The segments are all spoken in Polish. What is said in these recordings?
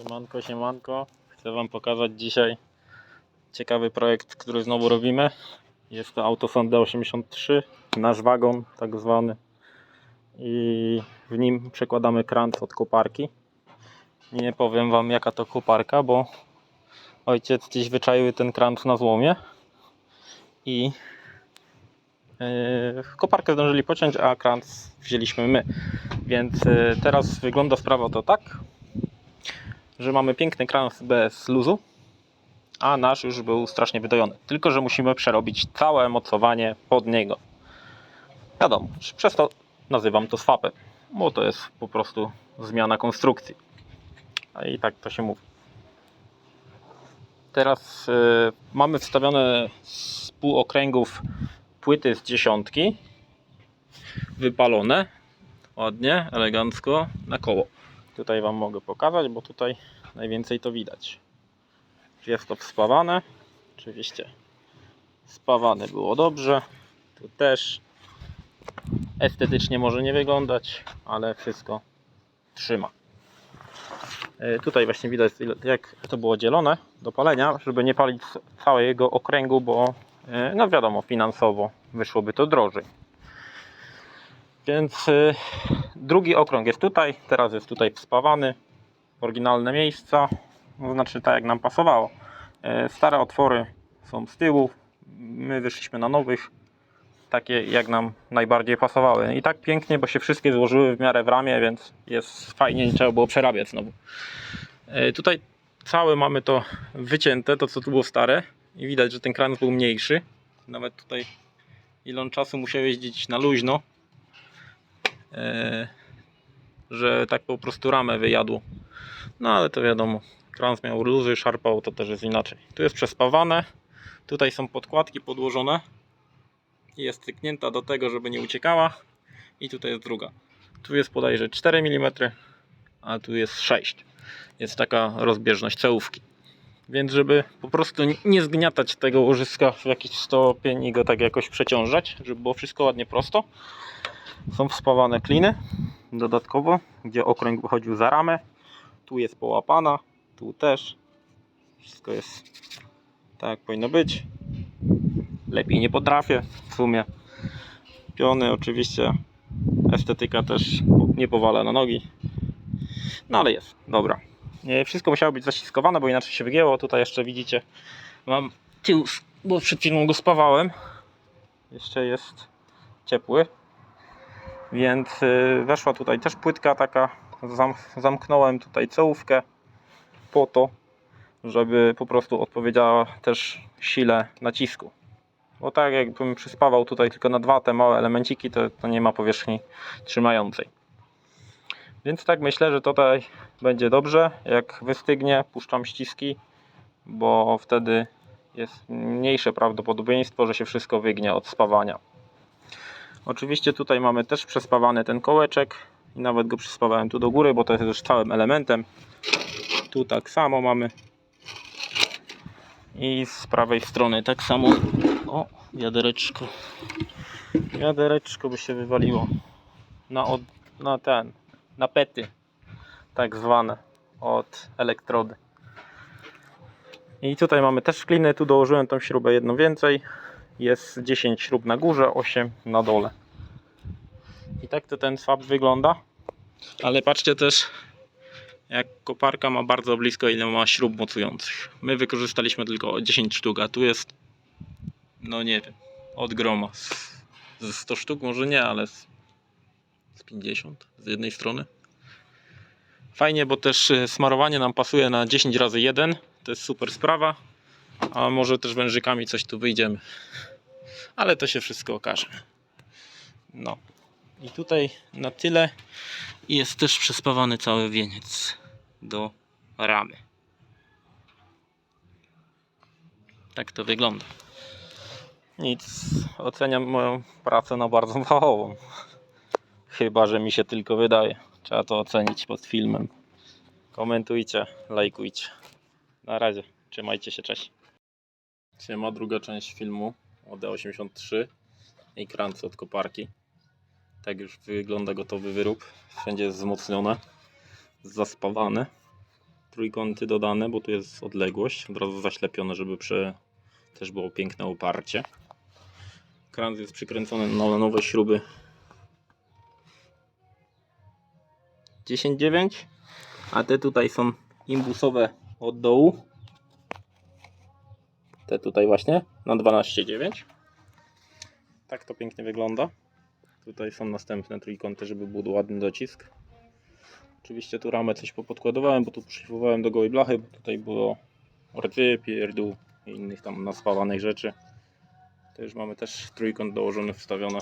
Siemanko, siemanko. Chcę Wam pokazać dzisiaj ciekawy projekt, który znowu robimy. Jest to Autosond D83, nasz wagon tak zwany. I w nim przekładamy krant od koparki. Nie powiem Wam jaka to koparka, bo ojciec gdzieś wyczaił ten krant na złomie. I yy, koparkę zdążyli pociąć, a krant wzięliśmy my. Więc yy, teraz wygląda sprawa to tak, że mamy piękny krans bez luzu, a nasz już był strasznie wydojony. Tylko, że musimy przerobić całe mocowanie pod niego. Wiadomo, przez to nazywam to swapem, bo to jest po prostu zmiana konstrukcji. I tak to się mówi. Teraz y, mamy wstawione z pół okręgów płyty z dziesiątki, wypalone, ładnie, elegancko, na koło. Tutaj Wam mogę pokazać, bo tutaj najwięcej to widać. Jest to wspawane. Oczywiście spawane było dobrze. Tu też estetycznie może nie wyglądać, ale wszystko trzyma. E, Tutaj właśnie widać jak to było dzielone do palenia, żeby nie palić całego okręgu, bo e, no wiadomo, finansowo wyszłoby to drożej. Więc y, drugi okrąg jest tutaj, teraz jest tutaj wspawany. Oryginalne miejsca, to znaczy tak jak nam pasowało. E, Stare otwory są z tyłu, my wyszliśmy na nowych, takie jak nam najbardziej pasowały. I tak pięknie, bo się wszystkie złożyły w miarę w ramię, więc jest fajnie, nie trzeba było przerabiać znowu. E, Tutaj całe mamy to wycięte, to co tu było stare i widać, że ten kran był mniejszy. Nawet tutaj ile on czasu musiał jeździć na luźno, że tak po prostu ramę wyjadło. No ale to wiadomo, krans miał luzy, szarpał, to też jest inaczej. Tu jest przespawane, tutaj są podkładki podłożone. Jest styknięta do tego, żeby nie uciekała. I tutaj jest druga. Tu jest bodajże 4 mm, a tu jest 6. Jest taka rozbieżność całówki. Więc żeby po prostu nie zgniatać tego łożyska w jakiś stopień i go tak jakoś przeciążać, żeby było wszystko ładnie prosto, są wspawane kliny dodatkowo, gdzie okręg wychodził za ramę. Tu jest połapana, tu też. Wszystko jest tak jak powinno być. Lepiej nie potrafię w sumie. Piony oczywiście, estetyka też nie powala na nogi. No ale jest, dobra. Nie, Wszystko musiało być zaściskowane, bo inaczej się wygięło. Tutaj jeszcze widzicie, mam tył, bo przed chwilą go spawałem. Jeszcze jest ciepły. Więc y, weszła tutaj też płytka taka. Zam, zamknąłem tutaj całówkę po to, żeby po prostu odpowiedziała też sile nacisku. Bo tak jakbym przyspawał tutaj tylko na dwa te małe elemenciki, to, to nie ma powierzchni trzymającej. Więc tak myślę, że tutaj będzie dobrze. Jak wystygnie, puszczam ściski, bo wtedy jest mniejsze prawdopodobieństwo, że się wszystko wygnie od spawania. Oczywiście tutaj mamy też przespawany ten kołeczek i nawet go przyspawałem tu do góry, bo to jest już całym elementem. Tu tak samo mamy. I z prawej strony tak samo. O, wiadereczko. Wiadereczko by się wywaliło. Na, od, na ten, na pety. Tak zwane. Od elektrody. I tutaj mamy też kliny. Tu dołożyłem tą śrubę jedną więcej. Jest 10 śrub na górze, 8 na dole. I tak to ten swap wygląda. Ale patrzcie też, jak koparka ma bardzo blisko, ile ma śrub mocujących. My wykorzystaliśmy tylko 10 sztuk, a tu jest, no nie wiem, od groma. Ze 100 sztuk może nie, ale z, z 50 z jednej strony. Fajnie, bo też y, smarowanie nam pasuje na 10 razy 1. To jest super sprawa. A może też wężykami coś tu wyjdziemy. Ale to się wszystko okaże. No. I tutaj na tyle jest też przespawany cały wieniec do ramy. Tak to wygląda. Nic, oceniam moją pracę na bardzo fachową. Chyba, że mi się tylko wydaje. Trzeba to ocenić pod filmem. Komentujcie, lajkujcie. Na razie, trzymajcie się, cześć. Siema, druga część filmu o D83 i krance od koparki. Tak już wygląda gotowy wyrób. Wszędzie jest wzmocnione, zaspawane. trójkąty dodane, bo tu jest odległość, od razu zaślepione, żeby też było piękne oparcie. Kran jest przykręcony na nowe śruby 10,9 a te tutaj są imbusowe od dołu te tutaj właśnie na 12,9 tak to pięknie wygląda. Tutaj są następne trójkąty, żeby był ładny docisk. Oczywiście tu ramę coś popodkładowałem, bo tu przyszywałem do gołej blachy, bo tutaj było rdzy, pierdół i innych tam naspawanych rzeczy. To już mamy też trójkąt dołożony, wstawione.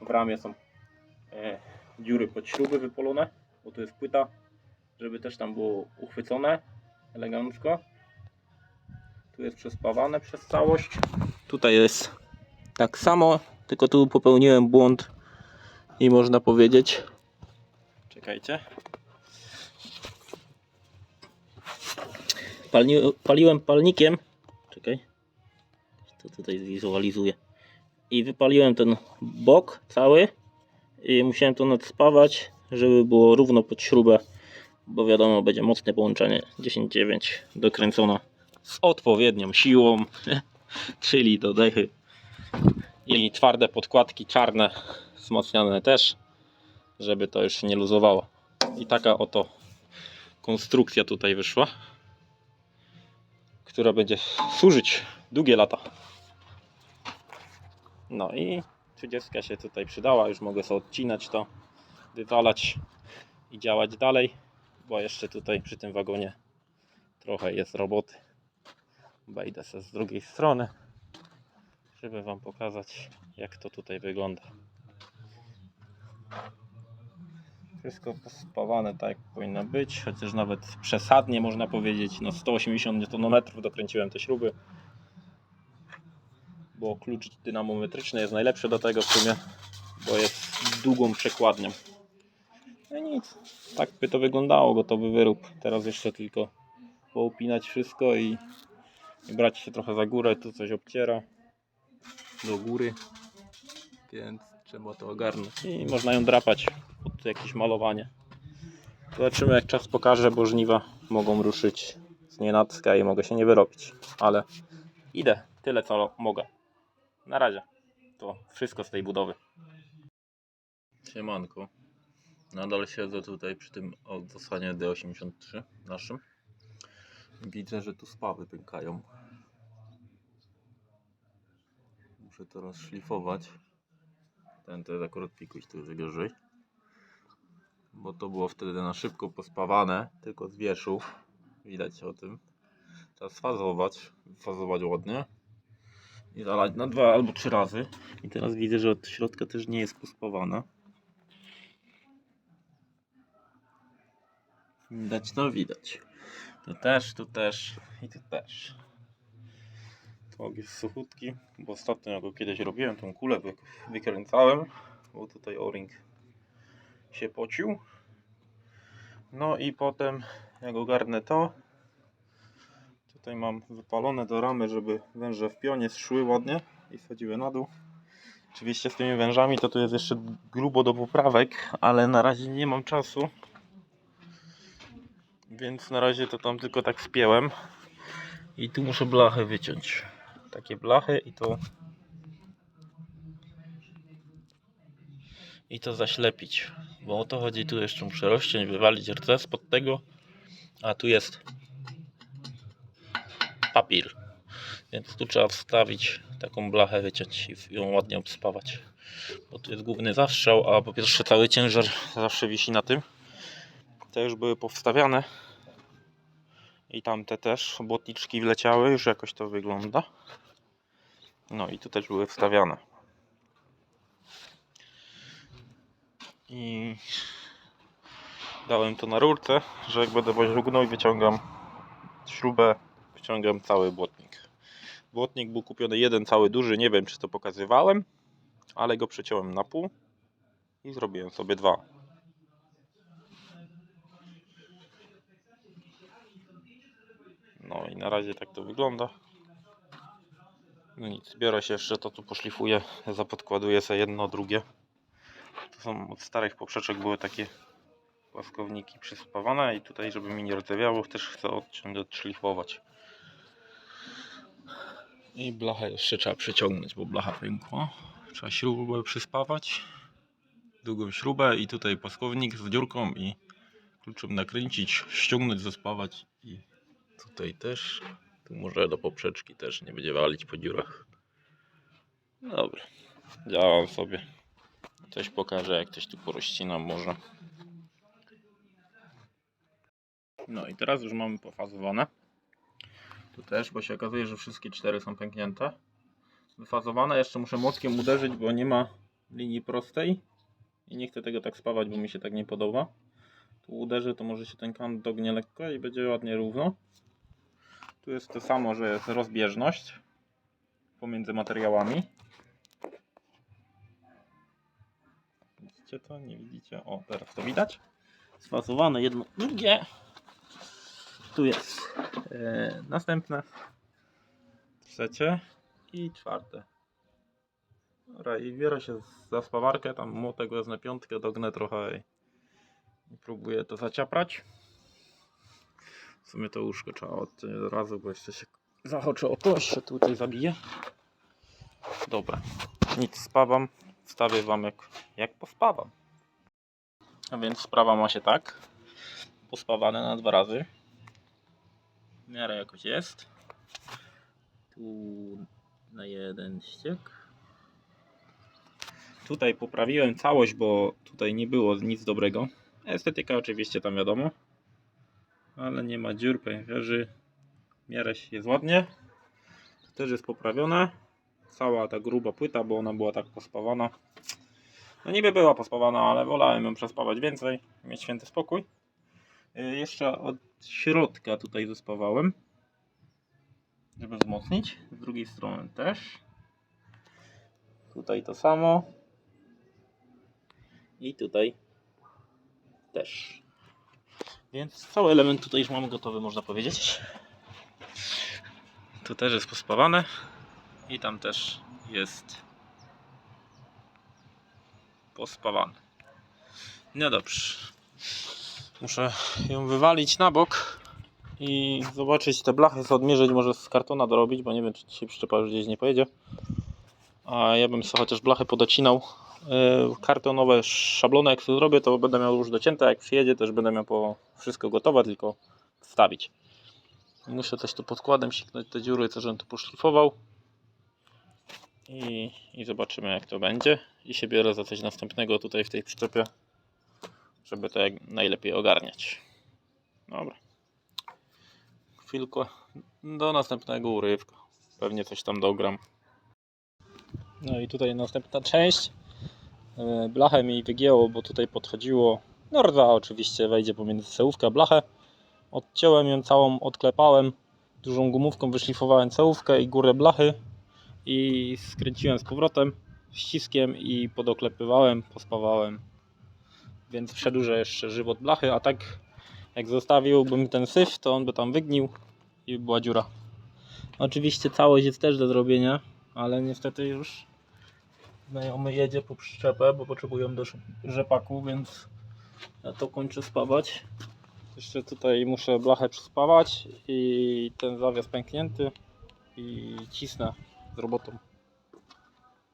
W ramie są e, dziury pod śruby wypolone bo tu jest płyta, żeby też tam było uchwycone elegancko. Jest przespawane przez całość. Tutaj jest tak samo, tylko tu popełniłem błąd i można powiedzieć. Czekajcie. Palni, paliłem palnikiem. Czekaj. To tutaj zwizualizuję. I wypaliłem ten bok cały i musiałem to nadspawać, żeby było równo pod śrubę, bo wiadomo, będzie mocne połączenie 10.9 dokręcona z odpowiednią siłą, czyli do dechy i twarde podkładki czarne, wzmacniane też, żeby to już nie luzowało. I taka oto konstrukcja tutaj wyszła, która będzie służyć długie lata. No i 30 się tutaj przydała, już mogę sobie odcinać to, wywalać i działać dalej, bo jeszcze tutaj przy tym wagonie trochę jest roboty. Wejdę sobie z drugiej strony, żeby Wam pokazać jak to tutaj wygląda. Wszystko pospawane tak jak powinno być, chociaż nawet przesadnie można powiedzieć, no 180 Nm dokręciłem te śruby bo klucz dynamometryczny jest najlepszy do tego w sumie, bo jest długą przekładnią. No nic, tak by to wyglądało, gotowy wyrób. Teraz jeszcze tylko poupinać wszystko i brać się trochę za górę, tu coś obciera do góry, więc trzeba to ogarnąć. I można ją drapać pod jakieś malowanie. Zobaczymy jak czas pokaże, bo żniwa mogą ruszyć z nienacka i mogę się nie wyrobić, ale idę, tyle co mogę. Na razie. To wszystko z tej budowy. Siemanko. Nadal siedzę tutaj przy tym odsanie D83 naszym. Widzę, że tu spawy pękają. Muszę to rozszlifować. Ten to jest akurat pikuś, tu jest gorzej. Bo to było wtedy na szybko pospawane, tylko z wierzchu. Widać o tym. Trzeba sfazować, fazować ładnie i zalać na dwa albo trzy razy. I teraz widzę, że od środka też nie jest pospawana. Widać, no widać. Tu też, tu też i tu też. Tłok jest suchutki, bo ostatnio go kiedyś robiłem, tą kulę wy, wykręcałem, bo tutaj o-ring się pocił. No i potem jak ogarnę to, Tutaj mam wypalone do ramy, żeby węże w pionie szły ładnie i wchodziły na dół. Oczywiście z tymi wężami to tu jest jeszcze grubo do poprawek, ale na razie nie mam czasu. Więc na razie to tam tylko tak spięłem. I tu muszę blachę wyciąć. Takie blachy i to i to zaślepić. Bo o to chodzi, tu jeszcze muszę rozciąć, wywalić rdzę spod tego. A tu jest papier. Więc tu trzeba wstawić taką blachę, wyciąć i ją ładnie obspawać. Bo tu jest główny zastrzał, a po pierwsze cały ciężar zawsze wisi na tym. Te już były powstawiane. I tamte też, błotniczki wleciały, już jakoś to wygląda. No i tu też były wstawiane. I dałem to na rurce, że jak będę woził gnój, wyciągam śrubę wciągam cały błotnik. Błotnik był kupiony jeden cały duży, nie wiem czy to pokazywałem, ale go przeciąłem na pół i zrobiłem sobie dwa. No i na razie tak to wygląda. No nic, biorę się jeszcze to tu poszlifuję, zapodkładuję sobie jedno, drugie. To są od starych poprzeczek były takie płaskowniki przyspawane i tutaj, żeby mi nie rdzewiało, też chcę odciąć, odszlifować. I blachę jeszcze trzeba przeciągnąć, bo blacha pękła. Trzeba śrubę przyspawać, długą śrubę i tutaj płaskownik z dziurką i kluczem nakręcić, ściągnąć, zaspawać i tutaj też. Tu może do poprzeczki też nie będzie walić po dziurach. Dobra, działam sobie. Coś pokażę, jak coś tu porościnam może. No i teraz już mamy pofazowane. Tu też, bo się okazuje, że wszystkie cztery są pęknięte. Wyfazowane, jeszcze muszę młotkiem uderzyć, bo nie ma linii prostej. I nie chcę tego tak spawać, bo mi się tak nie podoba. Tu uderzę, to może się ten kant dognie lekko i będzie ładnie równo. Tu jest to samo, że jest rozbieżność pomiędzy materiałami. Widzicie to? Nie widzicie? O, teraz to widać. Sfazowane jedno, drugie. Tu jest e, następne, trzecie i czwarte. Dobra, i biorę się za spawarkę, tam młotek wezmę piątkę, dognę trochę i próbuję to zaciaprać. W sumie to łóżko trzeba od razu, bo jeszcze się zachoczę o to, się tutaj zabiję. Dobra, nic spawam, wstawię wam jak, jak pospawam. A więc sprawa ma się tak, pospawane na dwa razy. W miarę jakoś jest. Tu na jeden ściek. Tutaj poprawiłem całość, bo tutaj nie było nic dobrego. Estetyka oczywiście tam wiadomo. Ale nie ma dziur, pęcherzy. W miarę jest ładnie. To też jest poprawione. Cała ta gruba płyta, bo ona była tak pospawana. No niby była pospawana, ale wolałem ją przespawać więcej. Mieć święty spokój. Y, Jeszcze od środka tutaj zespawałem. Żeby wzmocnić. Z drugiej strony też. Tutaj to samo. I tutaj też. Więc cały element tutaj już mamy gotowy, można powiedzieć. Tu też jest pospawane. I tam też jest pospawane. No dobrze. Muszę ją wywalić na bok i zobaczyć te blachy, co odmierzyć, może z kartona dorobić, bo nie wiem, czy dzisiaj przyczepa już gdzieś nie pojedzie. A ja bym sobie chociaż blachy podocinał. Yy, kartonowe szablony, jak to zrobię, to będę miał już docięte. Jak przyjedzie, też będę miał po wszystko gotowe, tylko wstawić. Muszę też tu podkładem siknąć te dziury, co żebym tu poszlifował. I, I zobaczymy, jak to będzie. I się biorę za coś następnego tutaj w tej przyczepie, żeby to jak najlepiej ogarniać. Dobra. Chwilkę do następnego urywka. Pewnie coś tam dogram. No i tutaj następna część. E, Blachę mi wygięło, bo tutaj podchodziło. No rdza oczywiście wejdzie pomiędzy cełówkę a blachę. Odciąłem ją całą, odklepałem. Dużą gumówką wyszlifowałem cełówkę i górę blachy. I skręciłem z powrotem ściskiem i podoklepywałem, pospawałem. Więc przedłużę jeszcze żywot blachy, a tak jak zostawiłbym ten syf, to on by tam wygnił i była dziura. Oczywiście całość jest też do zrobienia, ale niestety już znajomy jedzie po przyczepę, bo potrzebują do rzepaku, więc ja to kończę spawać. Jeszcze tutaj muszę blachę przyspawać i ten zawias pęknięty i cisnę z robotą.